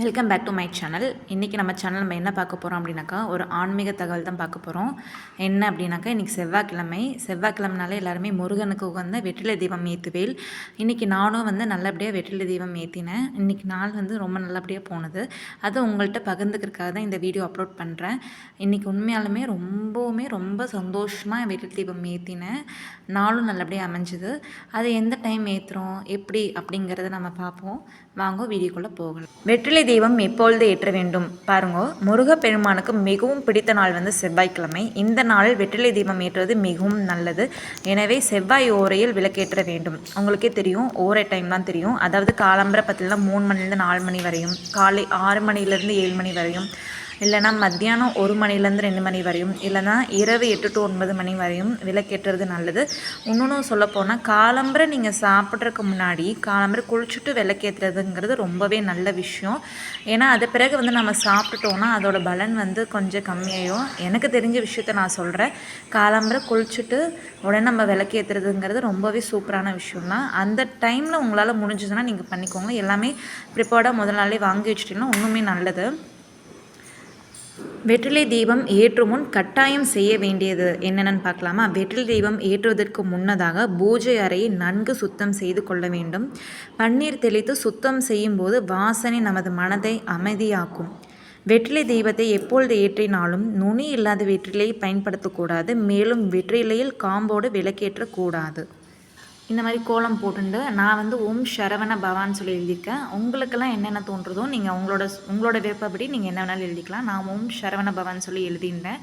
Welcome back to my channel இன்றைக்கி நம்ம channel நம்ம என்ன பார்க்க போகிறோம் அப்படின்னாக்கா ஒரு ஆன்மீக தகவல் தான் பார்க்க போகிறோம் என்ன அப்படின்னாக்கா இன்றைக்கி செவ்வாய்க்கிழமை. செவ்வாய்க்கிழமைனாலே எல்லாருமே முருகனுக்கு உகந்த வெற்றிலை தீபம் ஏற்றுவேல் இன்றைக்கி நானும் வந்து நல்லபடியாக வெற்றிலை தீபம் ஏற்றினேன் இன்றைக்கி நாள் வந்து ரொம்ப நல்லபடியாக போனது. அதை உங்கள்கிட்ட பகிர்ந்துக்கிறதுக்காக தான் இந்த வீடியோ அப்லோட் பண்ணுறேன் இன்றைக்கி உண்மையாலுமே ரொம்பவுமே ரொம்ப சந்தோஷமாக வெற்றிலை தீபம் ஏற்றினேன் நாளும் நல்லபடியாக அமைஞ்சுது. அது எந்த டைம் ஏற்றுறோம் எப்படி அப்படிங்கிறத நம்ம பார்ப்போம். வாங்க வீடியோக்குள்ளே போகலாம். வெற்றிலை தீபம் எப்பொழுது ஏற்ற வேண்டும்? பாருங்க முருகப்பெருமானுக்கு மிகவும் பிடித்த நாள் வந்து செவ்வாய்க்கிழமை. இந்த நாளில் வெற்றிலை தீபம் ஏற்றுவது மிகவும் நல்லது. எனவே செவ்வாய் ஓரையில் விளக்கேற்ற வேண்டும். உங்களுக்கே தெரியும் ஓரை டைம் தான் தெரியும். அதாவது காலம்பரை பார்த்தீங்கன்னா மூணு மணிலேருந்து நாலு மணி வரையும் காலை ஆறு மணிலேருந்து ஏழு மணி வரையும். இல்லைனா மத்தியானம் ஒரு மணிலேருந்து ரெண்டு மணி வரையும் இல்லைனா இரவு எட்டு டு ஒன்பது மணி வரையும் விளக்கேற்றுறது நல்லது. இன்னொன்று சொல்லப்போனால் காலம்பரை நீங்கள் சாப்பிட்றதுக்கு முன்னாடி காலம்பரை குளிச்சுட்டு விளக்கேற்றுறதுங்கிறது ரொம்பவே நல்ல விஷயம். ஏன்னா அது பிறகு வந்து நம்ம சாப்பிட்டுட்டோன்னா அதோட பலன் வந்து கொஞ்சம் கம்மியாயிடும் எனக்கு தெரிஞ்ச விஷயத்த நான் சொல்கிறேன் காலம்பரை குளிச்சுட்டு உடனே நம்ம விளக்கேற்றுறதுங்கிறது ரொம்பவே சூப்பரான விஷயம் தான் அந்த டைமில் உங்களால் முடிஞ்சதுன்னா நீங்கள் பண்ணிக்கோங்க. எல்லாமே ப்ரிப்பேர்டாக முதல் நாளே வாங்கி வச்சிட்டிங்கன்னா இன்னுமே நல்லது. வெற்றிலை தீபம் ஏற்றும் முன் கட்டாயம் செய்ய வேண்டியது. என்னென்னு பார்க்கலாமா? வெற்றிலை தீபம் ஏற்றுவதற்கு முன்னதாக பூஜை அறையை நன்கு சுத்தம் செய்து கொள்ள வேண்டும். பன்னீர் தெளித்து சுத்தம் செய்யும்போது வாசனை நமது மனதை அமைதியாக்கும். வெற்றிலை தெய்வத்தை எப்பொழுது ஏற்றினாலும் நுனி இல்லாத வெற்றிலையை பயன்படுத்தக்கூடாது. மேலும் வெற்றிலையில் காம்போடு விளக்கேற்றக்கூடாது. இந்த மாதிரி கோலம் போட்டுண்டு. நான் வந்து ஓம் சரவண பவான்னு சொல்லி எழுதியிருக்கேன். உங்களுக்கெல்லாம் என்னென்ன தோன்றுதோ நீங்கள் உங்களோட உங்களோட விருப்பப்படி நீங்கள் என்ன வேணாலும் எழுதிக்கலாம். நான் ஓம் சரவண பவான்னு சொல்லி எழுதியிருந்தேன்.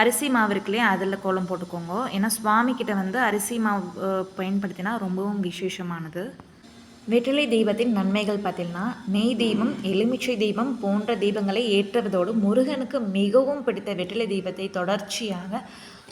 அரிசி மாவு இருக்குல்லையே அதில் கோலம் போட்டுக்கோங்க. ஏன்னா சுவாமிக்கிட்ட வந்து அரிசி மாவு பயன்படுத்தினா ரொம்பவும் விசேஷமானது. வெற்றிலை தீபத்தின் நன்மைகள் பார்த்தீங்கன்னா நெய் தீபம் எலுமிச்சை தீபம் போன்ற தீபங்களை ஏற்றுவதோடு முருகனுக்கு மிகவும் பிடித்த வெற்றிலை தீபத்தை தொடர்ச்சியாக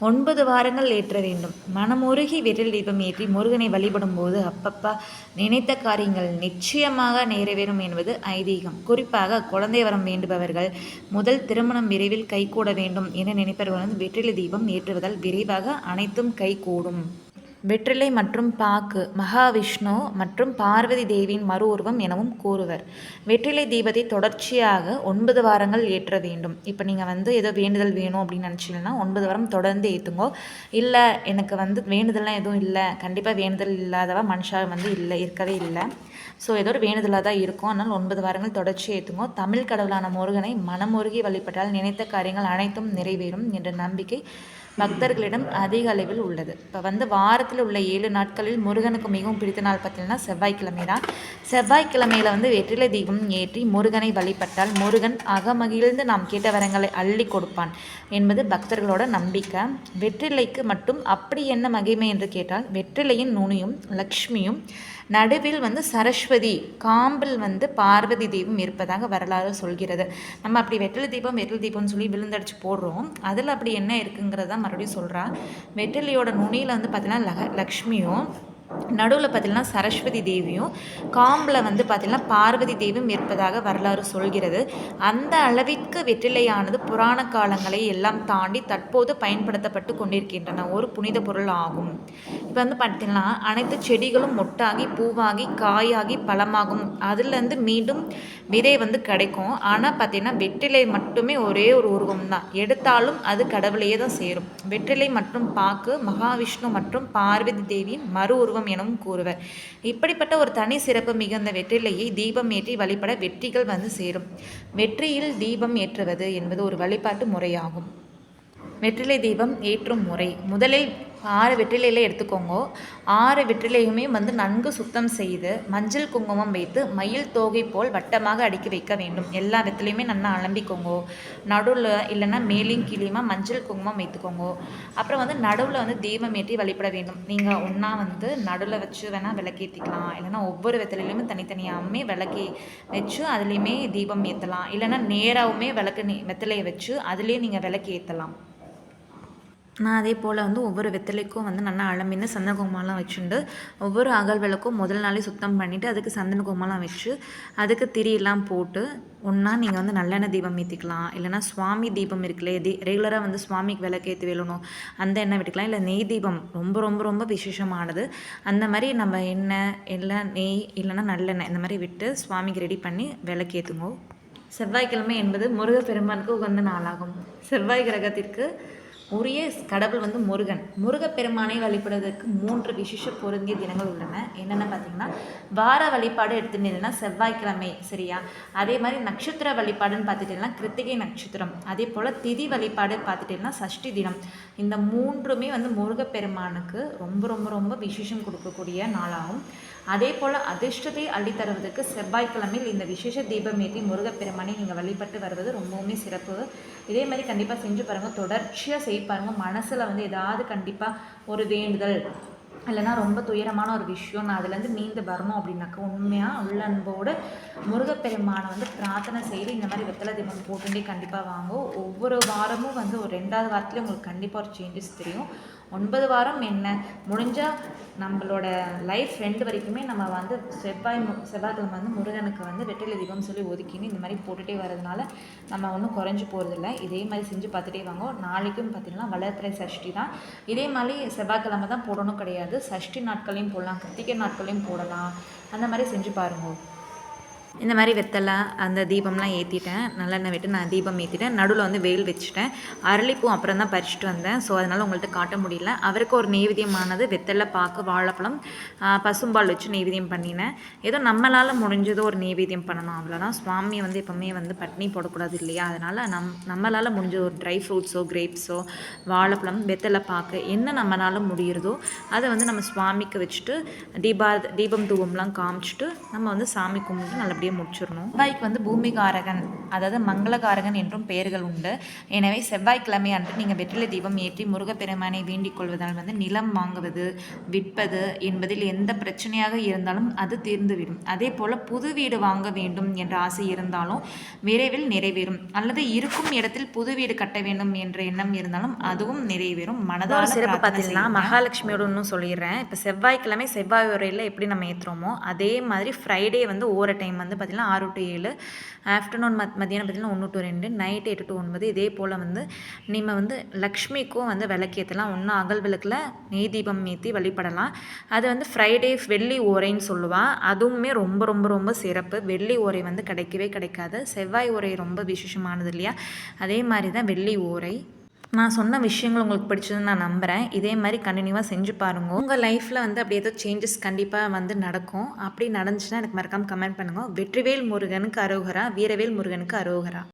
ஒன்பது வாரங்கள் ஏற்ற வேண்டும். மனமுருகி விரல் தீபம் ஏற்றி முருகனை வழிபடும் போது அப்பப்பா நினைத்த காரியங்கள் நிச்சயமாக நிறைவேறும் என்பது ஐதீகம். குறிப்பாக குழந்தை வரம் வேண்டுபவர்கள் முதல் திருமணம் விரைவில் கைகூட வேண்டும் என நினைப்பவர்கள் வந்து வெற்றிலை தீபம் ஏற்றுவதால் விரைவாக அனைத்தும் கைகூடும். வெற்றிலை மற்றும் பாக்கு மகாவிஷ்ணு மற்றும் பார்வதி தேவியின் மறு உருவம் எனவும் கூறுவர். வெற்றிலை தீபத்தை தொடர்ச்சியாக ஒன்பது வாரங்கள் ஏற்ற வேண்டும். இப்போ நீங்கள் வந்து ஏதோ வேண்டுதல் வேணும் அப்படின்னு நினச்சிங்கன்னா ஒன்பது வாரம் தொடர்ந்து ஏற்றுங்கோ இல்லை எனக்கு வந்து வேண்டுதல்லாம் எதுவும் இல்லை. கண்டிப்பாக வேண்டுதல் இல்லாதவ மனுஷா வந்து இல்லை இருக்கவே இல்லை. ஸோ ஏதோ ஒரு வேண்டுதலாக தான் இருக்கும். அதனால் ஒன்பது வாரங்கள் தொடர்ச்சி ஏற்றுங்கோ தமிழ் கடவுளான முருகனை மனமுருகி வழிபட்டால் நினைத்த காரியங்கள் அனைத்தும் நிறைவேறும் என்ற நம்பிக்கை பக்தர்களிடம் அதிக அளவில் உள்ளது. இப்போ வந்து வாரத்தில் உள்ள ஏழு நாட்களில் முருகனுக்கு மிகவும் பிடித்த நாள் பார்த்தீங்கன்னா செவ்வாய்க்கிழமை தான் செவ்வாய்க்கிழமையில் வந்து வெற்றிலை தீபம் ஏற்றி முருகனை வழிபட்டால் முருகன் அகமகிழ்ந்து நாம் கேட்ட வரங்களை அள்ளி கொடுப்பான் என்பது பக்தர்களோட நம்பிக்கை. வெற்றிலைக்கு மட்டும் அப்படி என்ன மகிமை என்று கேட்டால் வெற்றிலையின் நுனியும் லக்ஷ்மியும் நடுவில் வந்து சரஸ்வதி காம்பில் வந்து பார்வதி தீபம் இருப்பதாக வரலாறு சொல்கிறது. நம்ம அப்படி வெற்றிலை தீபம் வெற்றிலை தீபம்னு சொல்லி விழுந்தடிச்சு போடுறோம். அதில் அப்படி என்ன இருக்குங்கிறத மறுபடியும் சொல்கிறா வெற்றிலையோட நுனியில் வந்து பார்த்தீங்கன்னா லக லக்ஷ்மியும் நடுவில் பார்த்திங்கன்னா சரஸ்வதி தேவியும் காம்பில் வந்து பார்த்திங்கன்னா பார்வதி தேவியும் இருப்பதாக வரலாறு சொல்கிறது. அந்த அளவிற்கு வெற்றிலையானது புராண காலங்களை எல்லாம் தாண்டி தற்போது பயன்படுத்தப்பட்டு கொண்டிருக்கின்றன. ஒரு புனித பொருள் ஆகும். இப்போ வந்து பார்த்தீங்கன்னா அனைத்து செடிகளும் மொட்டாகி பூவாகி காயாகி பழமாகும். அதுலேருந்து மீண்டும் விதை வந்து கிடைக்கும். ஆனால் பார்த்திங்கன்னா வெற்றிலை மட்டுமே ஒரே ஒரு உருவம் தான் எடுத்தாலும் அது கடவுளையே தான் சேரும். வெற்றிலை மற்றும் பாக்கு மகாவிஷ்ணு மற்றும் பார்வதி தேவியின் மறு உருவம் எனவும் கூறுவர். இப்படிப்பட்ட ஒரு தனி சிறப்பு மிகுந்த வெற்றிலையை தீபம் ஏற்றி வழிபட வெற்றிகள் வந்து சேரும். வெற்றியில் தீபம் ஏற்றுவது என்பது ஒரு வழிபாட்டு முறையாகும். வெற்றிலை தீபம் ஏற்றும் முறை. முதலில் ஆறு வெற்றிலையில எடுத்துக்கோங்க. ஆறு வெற்றிலையுமே வந்து நன்கு சுத்தம் செய்து மஞ்சள் குங்குமம் வைத்து மயில் தோகை போல் வட்டமாக அடுக்கி வைக்க வேண்டும். எல்லா வெற்றிலையுமே நல்லா அலம்பிக்கோங்க. நடுவில் இல்லைன்னா மேலேயும் கீழேயுமா மஞ்சள் குங்குமம் வைத்துக்கோங்க. அப்புறம் வந்து நடுவில் வந்து தீபம் ஏற்றி வழிபட வேண்டும். நீங்கள் ஒன்றா வந்து நடுவில் வச்சு வேணால் விளக்கேற்றிக்கலாம் இல்லைன்னா ஒவ்வொரு வெத்திலையுமே தனித்தனியாகவுமே விளக்கி வச்சு அதுலேயுமே தீபம் ஏற்றலாம் இல்லைன்னா நேராகவுமே விளக்கு வெத்திலையை வச்சு அதுலேயே நீங்கள் விளக்கு ஏற்றலாம் நான் அதே போல் வந்து ஒவ்வொரு வெத்தலைக்கும் வந்து நல்லா அலம்பின்னு சந்தன குங்குமம்லாம் வச்சுண்டு ஒவ்வொரு அகல் விளக்கும் முதல் நாளே சுத்தம் பண்ணிவிட்டு அதுக்கு சந்தன குங்குமம்லாம் வச்சு அதுக்கு திரியெல்லாம் போட்டு ஒன்றா நீங்கள் வந்து நல்லெண்ணெய் தீபம் ஏற்றிக்கலாம் இல்லைனா சுவாமி தீபம் இருக்குல்லையே தி ரெகுலராக வந்து சுவாமிக்கு விளக்கேற்றி வேலணும். அந்த எண்ணெய் விட்டுக்கலாம். இல்லை நெய் தீபம் ரொம்ப ரொம்ப ரொம்ப விசேஷமானது. அந்த மாதிரி நம்ம எண்ணெய் இல்லை நெய் இல்லைனா நல்லெண்ணெய் இந்த மாதிரி விட்டு சுவாமிக்கு ரெடி பண்ணி விளக்கேற்றுங்கோ செவ்வாய்க்கிழமை என்பது முருகப்பெருமானுக்கு உகந்த நாளாகும். செவ்வாய் கிரகத்திற்கு உரிய கடவுள் வந்து முருகன். முருகப்பெருமானை வழிபடுவதற்கு மூன்று விசேஷ பொருந்திய தினங்கள் உள்ளன. என்னென்ன பார்த்தீங்கன்னா வார வழிபாடு எடுத்துட்டீங்கன்னா செவ்வாய்க்கிழமை சரியா? அதே மாதிரி நட்சத்திர வழிபாடுன்னு பார்த்துட்டீங்கன்னா கிருத்திகை நட்சத்திரம். அதே போல் திதி வழிபாடு பார்த்துட்டீங்கன்னா சஷ்டி தினம். இந்த மூன்றுமே வந்து முருகப்பெருமானுக்கு ரொம்ப ரொம்ப ரொம்ப விசேஷம் கொடுக்கக்கூடிய நாளாகும். அதே போல் அதிர்ஷ்டத்தை அள்ளித்தருவதற்கு செவ்வாய்க்கிழமையில் இந்த விசேஷ தீபம் ஏற்றி முருகப்பெருமானை நீங்கள் வழிபட்டு வருவது ரொம்பவுமே சிறப்பு. இதே மாதிரி கண்டிப்பாக செஞ்சு பாருங்கள் தொடர்ச்சியாக செய் பாருங்கள் மனசில் வந்து ஏதாவது கண்டிப்பாக ஒரு வேண்டுதல் இல்லைனா ரொம்ப துயரமான ஒரு விஷயம். நான் அதுலேருந்து மீண்டு வரணும் அப்படின்னாக்கா உண்மையாக உள்ள அன்போடு முருகப்பெருமானை வந்து பிரார்த்தனை செய்து இந்த மாதிரி வெத்தலை தீபம் போட்டுட்டே கண்டிப்பாக வாங்கும் ஒவ்வொரு வாரமும் வந்து ஒரு ரெண்டாவது வாரத்துலேயே உங்களுக்கு கண்டிப்பாக ஒரு சேஞ்சஸ் தெரியும். ஒன்பது வாரம் என்ன? முடிஞ்சால் நம்மளோட லைஃப் ரெண்டு வரைக்குமே நம்ம வந்து செவ்வாய் மு செவ்வாய்க்கிழமை வந்து முருகனுக்கு வந்து வெற்றிலை தீபம் சொல்லி ஒதுக்கின்னு இந்த மாதிரி போட்டுகிட்டே வரதுனால நம்ம ஒன்றும் குறைஞ்சி போகிறதில்ல இதே மாதிரி செஞ்சு பார்த்துட்டே வாங்க. நாளைக்கும் பார்த்திங்கன்னா வளர்ப்பிறை சஷ்டி தான். இதே மாதிரி செவ்வாய்க்கிழமை தான் போடணும் கிடையாது. சஷ்டி நாட்களையும் போடலாம் கிருத்திகை நாட்களையும் போடலாம். அந்த மாதிரி செஞ்சு பாருங்கள் இந்த மாதிரி வெத்தலை அந்த தீபம்லாம் ஏற்றிட்டேன் நல்லெண்ணெய் விட்டு நான் தீபம் ஏற்றிட்டேன் நடுவில் வந்து வெயில் வச்சுட்டேன். அரளிப்பூ அப்புறம் தான் பறிச்சுட்டு வந்தேன். ஸோ அதனால் உங்கள்கிட்ட காட்ட முடியல. அவருக்கு ஒரு நெய்வேத்தியமானது வெத்தலை பாக்கு வாழைப்பழம் பசும்பால் வச்சு நெய்வேத்தியம் பண்ணினேன். ஏதோ நம்மளால் முடிஞ்சதோ ஒரு நெய்வேத்தியம் பண்ணணும். அவ்வளோதான் சுவாமி வந்து எப்போவுமே வந்து பட்னி போடக்கூடாது இல்லையா? அதனால் நம் நம்மளால் முடிஞ்ச ஒரு ட்ரை ஃப்ரூட்ஸோ கிரேப்ஸோ வாழைப்பழம் வெத்தலை பாக்கு என்ன நம்மளால் முடிகிறதோ அதை வந்து நம்ம சுவாமிக்கு வச்சுட்டு தீபா தீபம் தூபம்லாம் காமிச்சிட்டு நம்ம வந்து சாமி கும்பிட்டு நல்லபடியாக அப்படியே முடிச்சிடணும். செவ்வாய்க்கு வந்து பூமிகாரகன் அதாவது மங்களகாரகன் என்றும் பெயர்கள் உண்டு. எனவே செவ்வாய்க்கிழமை அன்று நீங்கள் வெற்றிலை தீபம் ஏற்றி முருகப்பெருமானை வேண்டிக் கொள்வதால் வந்து நிலம் வாங்குவது விற்பது என்பதில் எந்த பிரச்சனையாக இருந்தாலும் அது தீர்ந்துவிடும். அதே போல் புது வீடு வாங்க வேண்டும் என்ற ஆசை இருந்தாலும் விரைவில் நிறைவேறும். அல்லது இருக்கும் இடத்தில் புது வீடு கட்ட வேண்டும் என்ற எண்ணம் இருந்தாலும் அதுவும் நிறைவேறும். மனதால் சிறப்பு பார்த்தீங்கன்னா மகாலட்சுமியோட இன்னும் சொல்லிடுறேன். இப்போ செவ்வாய்க்கிழமை செவ்வாய் உரையில் எப்படி நம்ம ஏற்றுறோமோ அதே மாதிரி ஃப்ரைடே வந்து ஓர டைம் வந்து வந்து பார்த்திங்கன்னா ஆறு டு ஏழு. ஆஃப்டர்நூன் மத் மத்தியானம் பார்த்திங்கன்னா ஒன்று டு ரெண்டு. நைட் எட்டு டு ஒன்பது. இதே போல் வந்து நீங்கள் வந்து லக்ஷ்மிக்கும் வந்து விளக்கேற்றலாம் ஒன்று அகல் விளக்கில் நெய் தீபம் ஏற்றி வழிபடலாம். அது வந்து ஃப்ரைடே வெள்ளி ஓரைன்னு சொல்லுவாள் அதுவுமே ரொம்ப ரொம்ப ரொம்ப சிறப்பு. வெள்ளி ஓரை வந்து கிடைக்கவே கிடைக்காது. செவ்வாய் ஓரை ரொம்ப விசேஷமானது இல்லையா? அதே மாதிரி தான் வெள்ளி ஓரை. நான் சொன்ன விஷயங்கள் உங்களுக்கு பிடிச்சதுன்னு நான் நம்புகிறேன் இதே மாதிரி கண்டினியூவாக செஞ்சு பாருங்கள் உங்கள் லைஃப்பில் வந்து அப்படி ஏதோ சேஞ்சஸ் கண்டிப்பாக வந்து நடக்கும். அப்படி நடந்துச்சுன்னா எனக்கு மறக்காமல் கமெண்ட் பண்ணுங்கள் வெற்றிவேல் முருகனுக்கு அரோகரா வீரவேல் முருகனுக்கு அரோகரா.